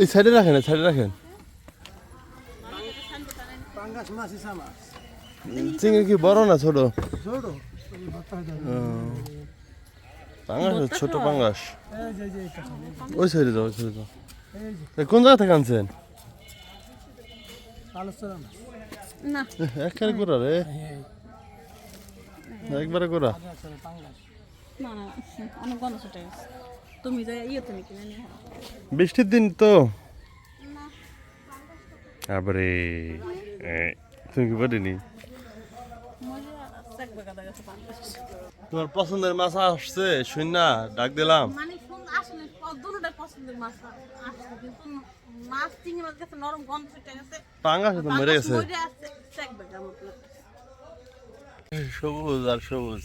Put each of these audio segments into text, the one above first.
এই সাইডে রাখেন এই সাইডে রাখেন। চিংড়ি কি বড় না ছোট? পাঙ্গাস ছোট পাঙ্গাস। ওই সাইডে যাও ওই সাইডে যাও এই কোন জায়গা থেকে আনছেন একবারে গোড়া রে। একবারে গোড়া। আদা আছে পাঙ্গাস না না। অনেক গন্ধ ছুটে গেছে। তুমি যাই ইয়ে বৃষ্টির দিন তো। আবারে তুমি কি বলিনি? তোমার পছন্দের মাছ আসছে শুন না ডাক দিলাম। মানে পাঙ্গাস তো মরে গেছে। সবুজ আর সবুজ।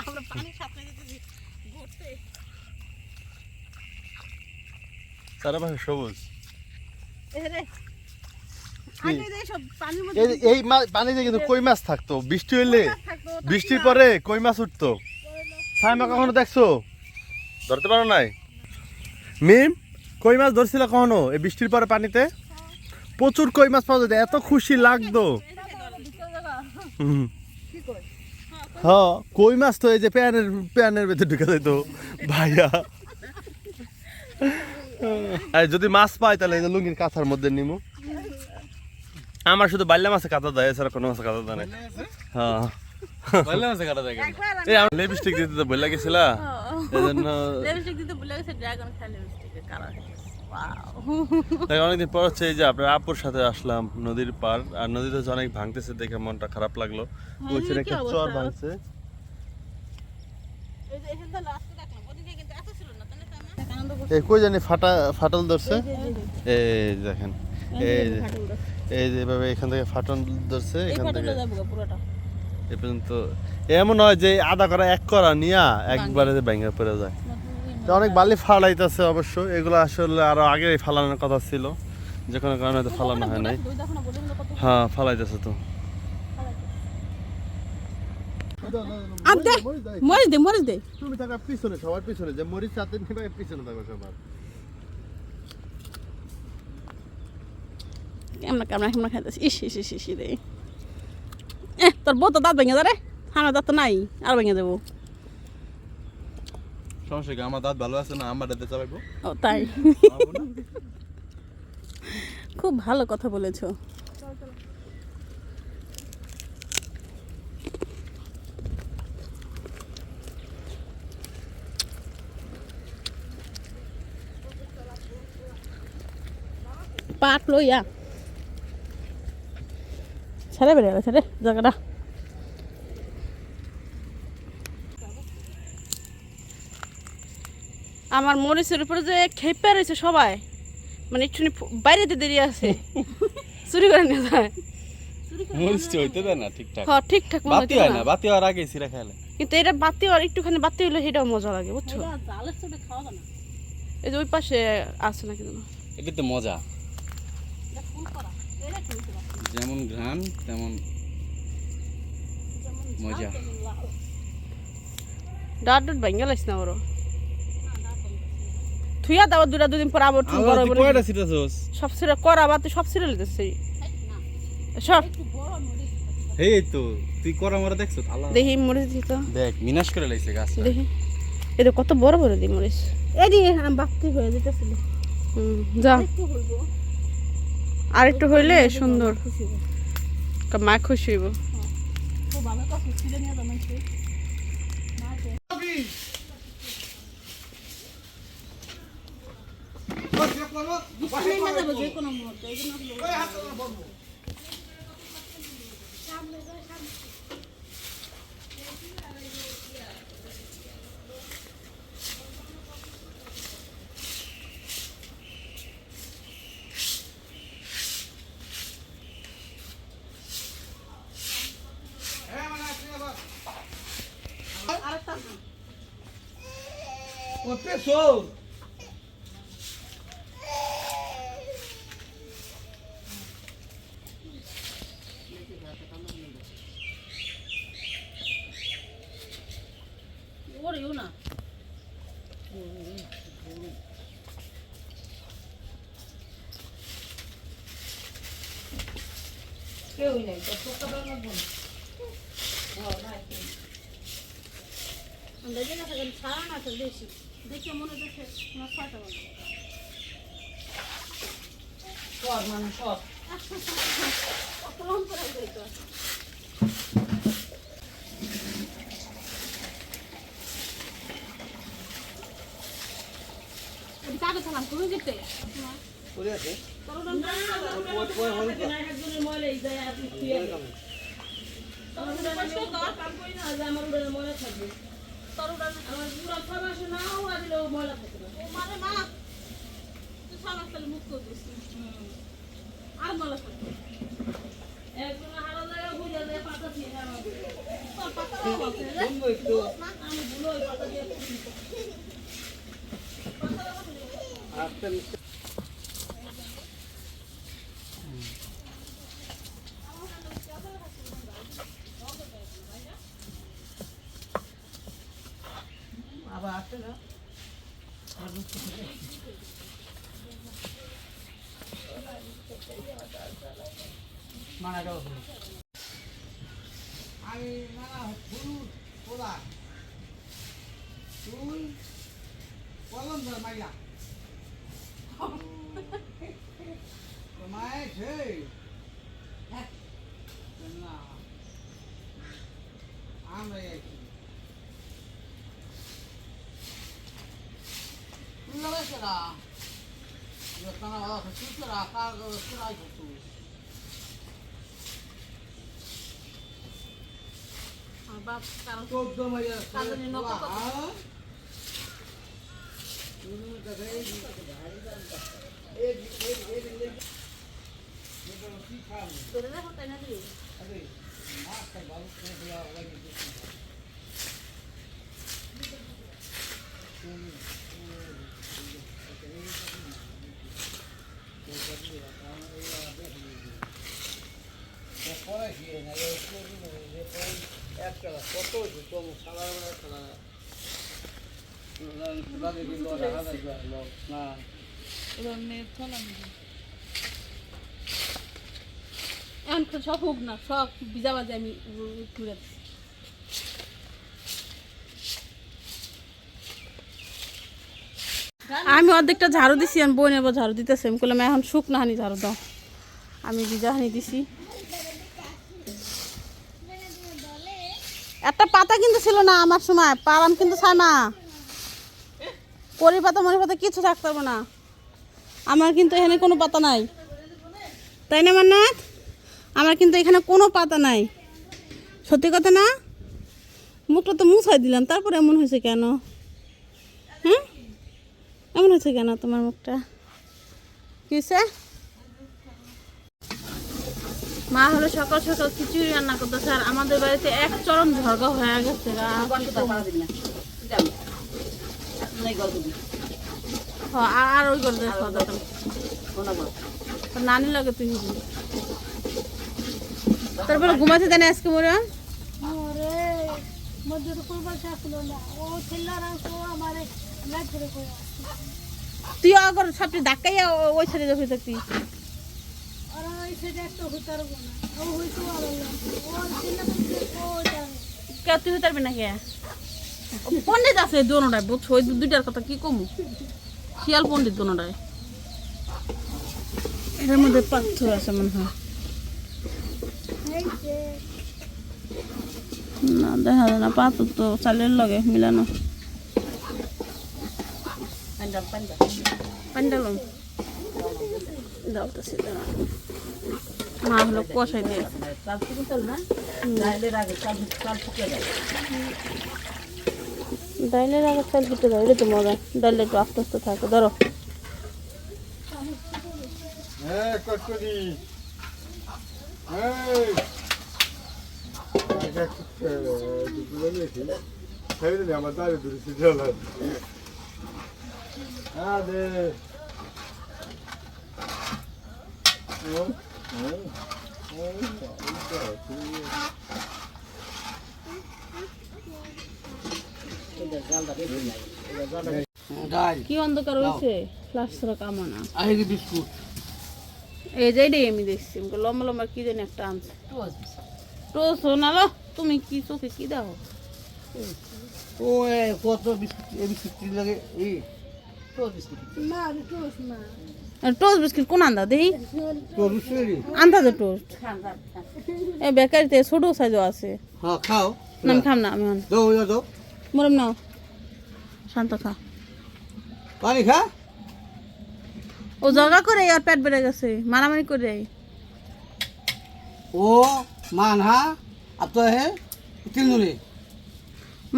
আমরা পানি সাথে চারপাশে সবুজ। এই পানিতে কিন্তু কই মাছ থাকতো? বৃষ্টি হইলে বৃষ্টির পরে কই মাছ উঠতো? সাইমা কখনো দেখছ? ধরতে পারো নাই? মিম কই মাছ ধরছিল কখনো এই বৃষ্টির পরে পানিতে? প্রচুর কই মাছ পাওয়া যেত এত খুশি লাগতো। হুম। হ্যাঁ কই মাছ তো এই যে প্যানের প্যানের ভেতরে ঢুকে যেত ভাইয়া। যদি মাছ পাই তাহলে এই যে লুঙ্গির কাঁথার মধ্যে নিমু। আমার শুধু বাল্যা মাছে কাঁথা দেয় এছাড়া কোনো মাছে কাঁথা দেয় না। হ্যাঁ। লিপস্টিক দিতে তো বললা গেছিলা? এজন্য লিপস্টিক দিতে ভুলে গেছে ড্রাগন খাই লিপস্টিকের কালার অনেকদিন পর হচ্ছে এই যে আপনার আপুর সাথে আসলাম নদীর পার আর নদীতে হচ্ছে অনেক ভাঙতেছে দেখে মনটা খারাপ লাগল। ওইখানে কি একটা চর ভাঙছে। এই কই জানি ফাটা ফাটল ধরছে? এই দেখেন এই এই যে এভাবে এখান থেকে ফাটল ধরছে এখান থেকে। এ পর্যন্ত এমন হয় যে আধা করা এক করা নিয়া একবারে পড়ে যায়। তো অনেক বালি ফালাইতেছে অবশ্য এগুলো আসলে আরও আগে ফালানোর কথা ছিল যে কোনো কারণে ফালানো হয় নাই। হ্যাঁ ফালাইতেছে তো। আপ দে মরিচ দে মরিচ দে। তুমি থাকা পিছনে সবার পিছনে যে মরিচ সাথে নিবে পিছনে থাকবে সবার। কেমন কেমন কেমন খাইতেছি? ইস ইস ইস ইস রে। এ তোর বউ তো দাঁত ভেঙে যা রে। আমার দাঁত তো নাই আর ভেঙে দেবো। সমস্যা কি? আমার দাঁত ভালো আছে না? আমার দাঁতে চালাবো ও তাই। খুব ভালো কথা বলেছ। পাট লইয়া ছেড়ে বেড়ে গেছে রে জায়গাটা আমার মরিচের উপরে যে খেপে রয়েছে সবাই। মানে একটু বাইরে দিয়ে দেরি আছে। চুরি করে নিয়ে যায় মরিচটি হইতে দেয় না ঠিকঠাক? হ্যাঁ ঠিকঠাক বাতি হয় না? না। বাতি হওয়ার আগে সিরা খেলে কিন্তু এটা বাতি আর একটুখানি বাতি হলে সেটাও মজা লাগে বুঝছ? এই যে ওই পাশে আছে না কিন্তু এটা মজা। যেমন ঘ্রাণ তেমন মজা। ডাট ডাট ভেঙে লাইস না ওরও থুইয়া দাও দুটা দুদিন পর আবার বড় বড় কয়টা সিটা জোস সব সিরা করা বা তুই সব সিরা লিতেছি সব। এই তো তুই করা মরা দেখছ? আল্লাহ। দেখি মরিচ দিত দেখ মিনাশ করে লাইছে গাছ দেখি। এটা কত বড় বড় দি মরিচ। এই দি বাতি হয়ে যেতেছিল। হুম যা। আর একটু হইলে সুন্দর। মা খুশি হইব। সামনে দেখে। মনে হচ্ছে তোমার ছয়টা বাজে। কত লং করে যাইতো ওদিকে আগে থাকলাম তুমি যেতে? করে আছে। আর মলা থাকবে একজন হারা জায়গা বুঝে যায় পাতা দিয়ে পাতা দিয়ে আমি হলুদ পোলা তুই কলম ধর মাইয়া তোমায় সেই আমরা কার সুরাই তুই আমার বাপ কারণ চোদ্দ মাইয়া কাজনী নকল কত? ধরে এখন সব হোক না সব ভিজা বাজে আমি আমি অর্ধেকটা ঝাড়ু দিছি, আমি বই নেব, ঝাড়ু দিতেছে। আমি বললাম এখন শুকনো হানি ঝাড়ু দাও। আমি ভিজা হানি দিছি। একটা পাতা কিন্তু ছিল না আমার সময়, পারাম কিন্তু ছানা করি পাতা মরি পাতা কিছু থাকতে পারব না। আমার কিন্তু এখানে কোনো পাতা নাই। তাই না মান্নাত? আমার কিন্তু এখানে কোনো পাতা নাই। সত্যি কথা না? মুখটা তো মুছাই দিলাম তারপর এমন হয়েছে কেন? হ্যাঁ এমন হয়েছে কেন তোমার মুখটা? কি হয়েছে? মা হলো সকাল সকাল খিচুড়ি রান্না করতেছে আর আমাদের বাড়িতে এক চরম ঝরগা হয়ে গেছে আর- আর ওই দেখো নানি লাগে তুই। তারপরে ঘুমাতে দেন আজকে মোরা? তুই আগর সবটি ধাক্কাইয়া ওই ছেড়ে যাবি থাকতি তুই হতে পারবি না কে পণ্ডিত আছে দোনোটায় বুঝছ? ওই দুইটার কথা কি কমু? শিয়াল পণ্ডিত দোনোটায় এটার মধ্যে পাথর আছে মনে হয়। না দেখা যায় না পাথর তো চালের লগে মিলানো। পান্ডালম দাওতাছি দাঁড়া মা হলো কষাই দিয়ে। ডাইলের আগে চাল ফুটে দাও এটা তো মজা ডাইলে একটু আস্তে আস্তে থাকে ধরো হ্যাঁ কটকটি এই এটা দুপুরে নিয়েছি খাই দিলে আমার দাঁড়ে দূরে চল হ্যাঁ দে ও ও ও ডাল কি অন্ধকার হয়েছে? ছাড়া কামানা। আহেরি বিস্কুট। এই যে এটাই আমি দেখছি। লম্বা লম্বা কি জানি একটা আনছে। তো শোনালো তুমি কি চোখে কি দাও? ও কত বিস্কুট এই বিস্কুট লাগে এই তো বিস্কুট। না রে টোস না টোস্ট বিস্কিট কোন আন্দা বিস্কুট। আন্দা যে টোস্ট এ বেকারিতে ছোট সাইজও আছে। হ্যাঁ খাও। না আমি খাম না আমি দাও। মরম নাও শান্ত খা পানি খা। ও জগা করে আর পেট বেড়ে গেছে মারামারি করে। ও মানহা আপ তো হে তিনজনে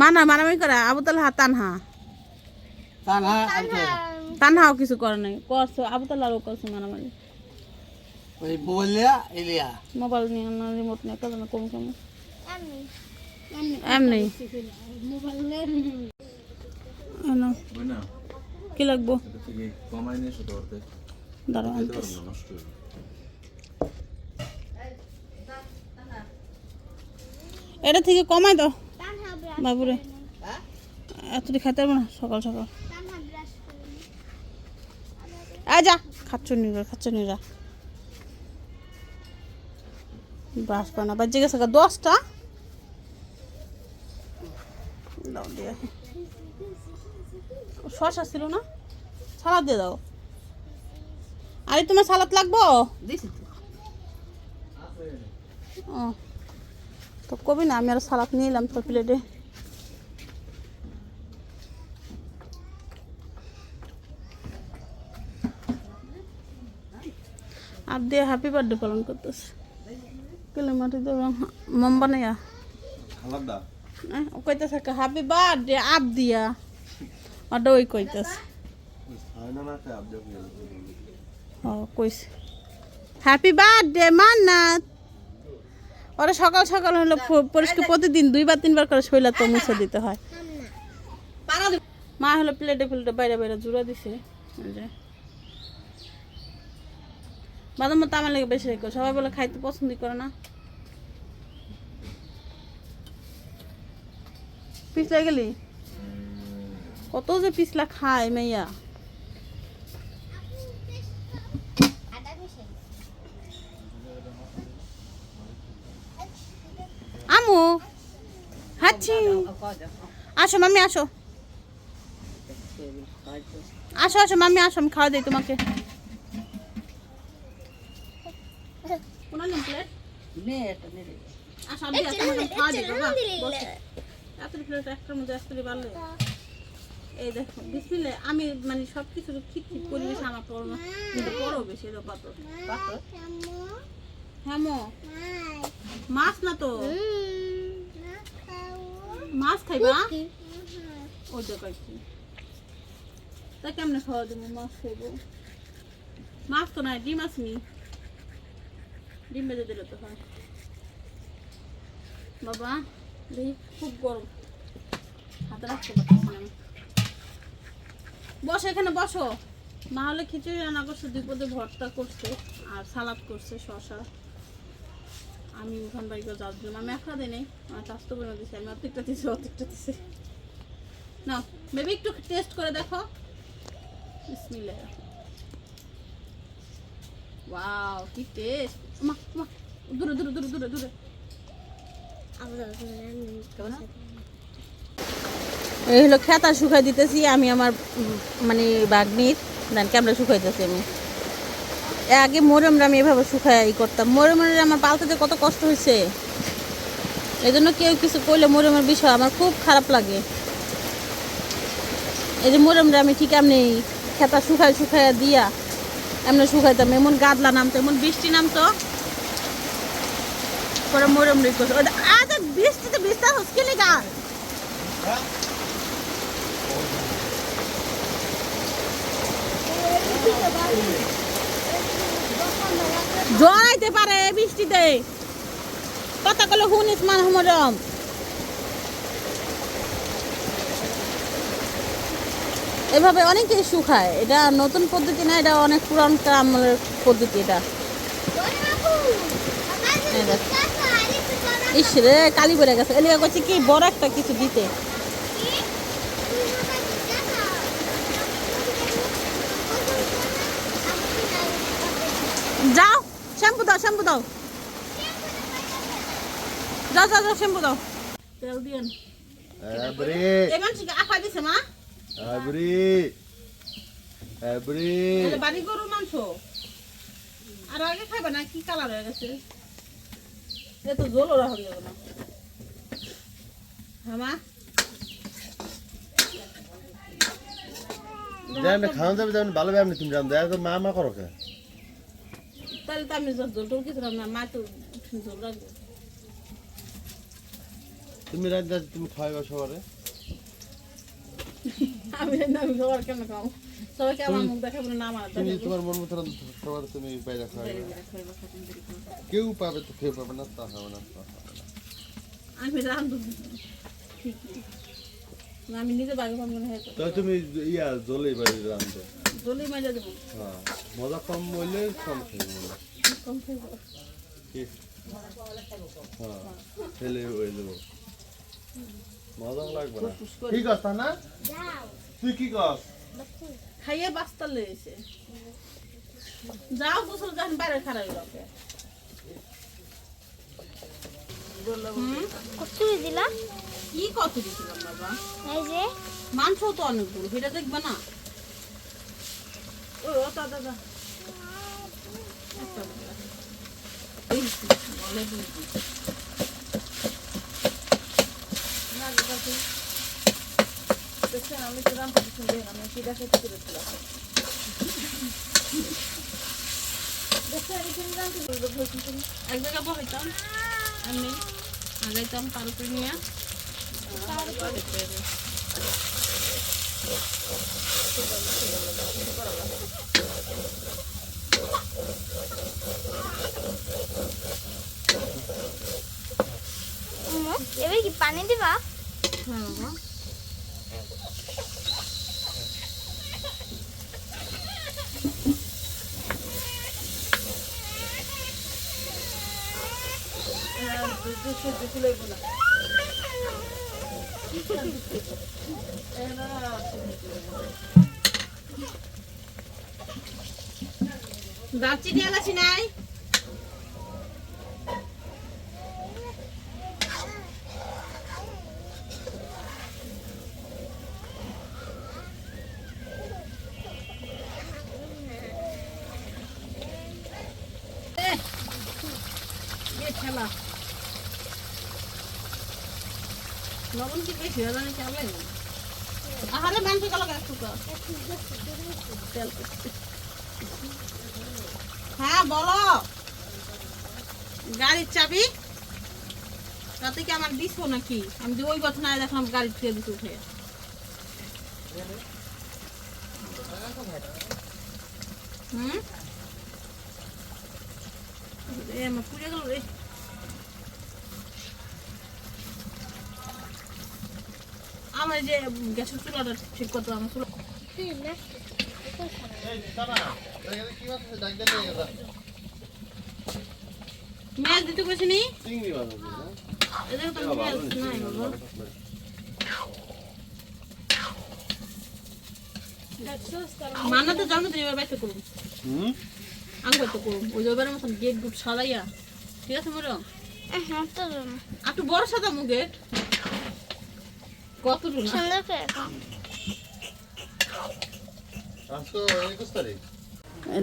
মানা মারামারি করে আবু হা। তানহা তানহা তানহাও কিছু করে নাই করছে আবু তালারও করছে মারামারি। ওই মোবাইল লিয়া। এলিয়া মোবাইল নিয়ে রিমোট নিয়ে কেন কম কেমন এমনি। কি লাগবো? এটা থেকে কমাই দাও। বাবুরে। এতটি খাইতে পারব না সকাল সকাল। যা খাচ্ছ নিরা খাচ্ছ নিরা ব্রাশ করে না বাজে গেছে দশটা? দিয়ে। শসা ছিল না? সালাদ দিয়ে দাও। আরে তোমার সালাদ লাগবো? ও তো কবি না আমি আর সালাদ নিয়ে এলাম তোর প্লেটে আপ দিয়ে হ্যাপি বার্থডে পালন করতেছে। কেলে মাটি তো মম বানাইয়া। ও কইতেছে হ্যাপি বার্থডে আপ দিয়া ওটা ওই কইতেছে। হয় ও, কইছে। Happy birthday Mannat. ওরা সকাল সকাল হলো পরিষ্কার প্রতিদিন দুইবার, তিনবার করে শৈলা তো মুছে দিতে হয়। মা হলো প্লেটে প্লেটে বাইরে বাইরে জুড়া দিছে। বাদাম মতো আমার লেগে বেশি রেখো সবাই বলে খাইতে পছন্দ করে না। পিছলা গেলি কত যে পিছলা খায় মেয়া আমু হাচ্ছি আসো মাম্মি আসো। আসো আসো মাম্মি আসো আমি খাওয়া দিই তোমাকে। প্লেট? আসো আমি খাওয়া দিই বাবা। প্লেট একটার মধ্যে এক প্লেট বাড়লে। এই দেখো আমি মানে সব কিছু পরিবেশ আমার পড়ো কিন্তু পড়ো বেশি হ্যাঁ মাছ না তো? মাছ খাইবা? ওই তা কেমনে খাওয়া দেবো মাছ খাইবো? মাছ তো নাই, ডিম আসনি ডিম বেজে দিলে তো হয়। বাবা খুব গরম। হাতে না। বসো এখানে বসো মা হলে খিচুড়ি রান্না করছে দুই পদে ভর্তা করছে আর সালাদ করছে শশা আমি ওখান বাড়ি করে যাওয়ার জন্য আমি একা দিই নেই আমার স্বাস্থ্য বলে দিচ্ছি আমি অর্ধেকটা দিচ্ছি অর্ধেকটা দিচ্ছি না বেবি একটু টেস্ট করে দেখো বিসমিল্লাহ ওয়াও কি টেস্ট মা মা দূরে দূরে দূরে দূরে দূরে এই হলো খেতা শুকাই দিতেছি, আমি আমার মানে বাগনির, দেন ক্যামেরা শুকাইতেছি আমি। আগে মোরমরা আমি এভাবে শুকাই করতাম। মোরমের আমার পালতে কত কষ্ট হয়েছে এই জন্য কেউ কিছু করলে মোরমের বিষয় আমার খুব খারাপ লাগে। এই যে মোরমরা আমি ঠিক এমনি খেতা শুকাই শুকাই দিয়া এমনি শুকাইতাম, এমন গাদলা নামতো, এমন বৃষ্টি নামতো। পরে মোরম রে করছে আজ বৃষ্টিতে বৃষ্টি হচ্ছে গা জড়াইতে পারে বৃষ্টিতে। কথা কলে শুনিস মান সমরম এভাবে অনেকেই শুকায়। এটা নতুন পদ্ধতি না, এটা অনেক পুরান আমলের পদ্ধতি এটা। ইস রে, কালি পড়ে গেছে। এলিকা করছে কি, বড় একটা কিছু দিতে। যাও শ্যাম্পু দাও শ্যাম্পু দাও। যাও যাও যাও শ্যাম্পু দাও। তেল দিয়েন। এবারে এই মানুষকে আখা দিছে মা? এবারে এবারে বাড়ি গরুর মাংস। আর আগে খাবে না কি কালার হয়ে গেছে? এ তো জল ওরা হয়ে যাবে না। হ্যাঁ মা। জানি খাওয়া যাবে জানি ভালো ব্যায়াম তুমি জানো তো মা মা করো কে? তাহলে তো আমি জল টল কিছু না মা তো জল রাখবে তুমি রাত রাত তুমি খাওয়াইবা সবারে? আমি আমি সবার কেন খাও সবাইকে আমার মুখ দেখাবো না আমার তুমি তোমার মন মতো সবার তুমি বাইরে খাওয়াইবা। কেউ পাবে তো কেউ পাবে না তা হবে না তা হবে না। আমি রান্ধু আমি নিজে বাগে পাবো না তবে তুমি ইয়া জলেই বাড়ি রাঁধো। জলই মাজা দেবো। হ্যাঁ মজা কম হইলে কম খাইব কম খাইবো কি? হ্যাঁ খেলে হয়ে যাব। মজা লাগবে না। ঠিক আছে না তুই কি কর খাইয়ে বাস্তা লেগেছে যাও গোসল যখন বাইরে খারাপ লোকে দিলা? কি কত দিয়েছিলাম বাবা? এই যে। মাংস তো অনেক দূর সেটা দেখবে না ও ও দাদা দাদা এই বলে দিয়েছি। না, দাদা, তুই- দেখছেন, আমি তো রান্না কিছু আমি সেটা খেতে। আমি এক জায়গায় বসাইতাম, এমনি, আগাইতাম তার উপরে নিয়ে তারপরে এবার কি পানি দিবা? বাবা দারচিনি এলাচি নাই? খেলা লবণ কি বেশি? হয়ে জানি কেমন? আহারে মাংস কালো কর। হ্যাঁ বলো। গাড়ির চাবি? তাতে কি আমার দিছো নাকি? আমি যে ওই কথা না দেখলাম, গাড়ি থেকে দিতে উঠে। হুম? আমার পুড়ে গেল রে। যে গ্যাসের চুলাটা ঠিক করতে হবে, আমার চুলা। মেয়াজ দিতে কইছি নি? চিংড়ি মাছ আছে না এদের তো মেয়াজ নাই বাবা। মানা তো জানো তো এবার বাইতে করুন হুম? ওই মতন গেট গুট সারাইয়া ঠিক আছে মোর হ্যাঁ তো বড় সাজামু গেট কত সুন্দর করে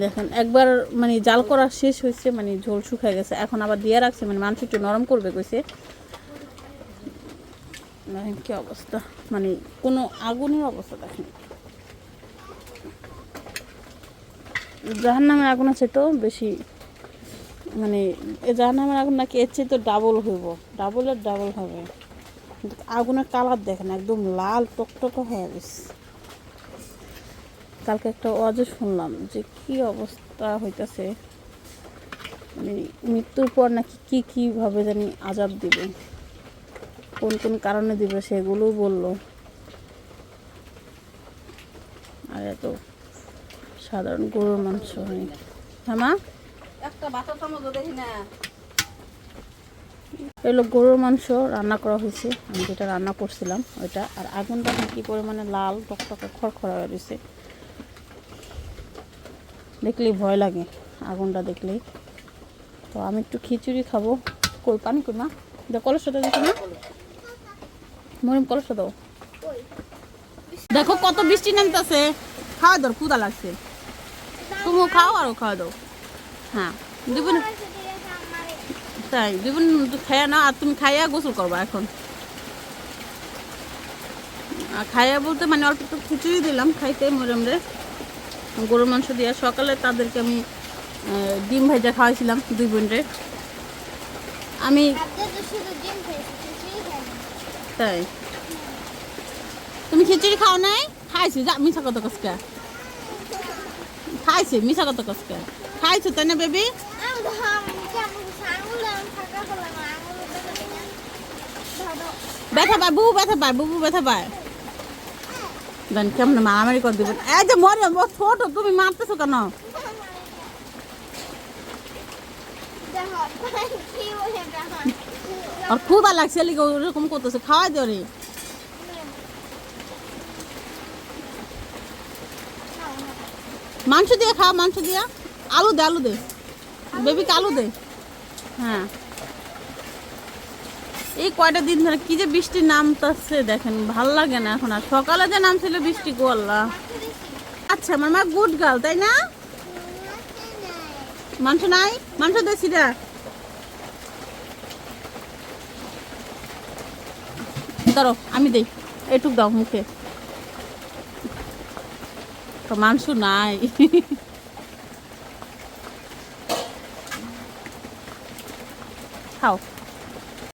দেখেন একবার মানে জাল করা শেষ হয়েছে মানে ঝোল শুকায় গেছে। এখন আবার দিয়ে রাখছে মানে মাংস একটু নরম করবে কইছে। দেখেন কি অবস্থা মানে কোনো আগুনের অবস্থা দেখেন। জাহান নামের আগুন আছে তো বেশি মানে এ জাহান নামের আগুন নাকি এর চেয়ে তো ডাবল হইব ডাবলের ডাবল হবে। আগুনের কালার দেখেন, একদম লাল টকটকে হয়ে গেছে। কালকে একটা অজে শুনলাম যে কি অবস্থা হইতাছে। মানে মৃত্যুর পর নাকি কি, কীভাবে জানি আজাব দিবে, কোন কোন কারণে দিবে সেগুলোও বলল। আর এত সাধারণ গরুর মাংস হয়। হ্যাঁ মা? একটা বাটা চামচ দেখি না। এগুলো গরুর মাংস রান্না করা হয়েছে। আমি যেটা রান্না করছিলাম ওইটা। আর আগুনটা কি পরিমাণে লাল, টকটকে খড়খড়া হয়ে রয়েছে। দেখলেই ভয় লাগে, আগুনটা দেখলেই। তো আমি একটু খিচুড়ি খাব। কই, পানি কই, মা? এটা কলসটা দেখো না মরিম, কলসটা দাও। দেখো কত বৃষ্টি নামতেছে। খাওয়া দাও ক্ষুদা লাগছে। তুমিও খাও আরও খাওয়া দাও। হ্যাঁ দিবন তাই। দিবন খাইয়া না, আর তুমি খাইয়া গোসল করবা এখন। খাইয়া বলতে মানে অল্প একটু খিচুড়ি দিলাম, খাইতে মরম রে। গরুর মাংস দিয়ে সকালে তাদেরকে আমি ডিম ভাজা খাওয়াইছিলাম দুই বোনরে আমি তাই। তুমি খিচুড়ি খাও নাই? খাইছি? যা মিশা কত কসকা খাইছি মিশা কত কসকা খাইছো তাই না বেবি? ব্যথা পায়, বুবু ব্যথা পায়, বুবু ব্যথা পায়। দেন কেমন মারামারি করে দিবেন। এই যে মরে ও ছোট, তুমি মারতেছো কেন? আর ক্ষুদা লাগছে লিগে ওরকম করতেছে, খাওয়াই দিও রে মাংস দিয়ে খাও, মাংস দিয়া। আলু দে আলু দে। বেবিকে আলু দে? হ্যাঁ। এই কয়টা দিন ধরে কি যে বৃষ্টি নামতেছে দেখেন, ভালো লাগে না এখন আর। সকালে যে নামছিল বৃষ্টি গো আচ্ছা আমার মা গুড গার্ল, তাই না? মাংস নাই? মাংস দে সিরা ধরো, আমি দেই। এটুক দাও মুখে। তো মাংস নাই। খাও।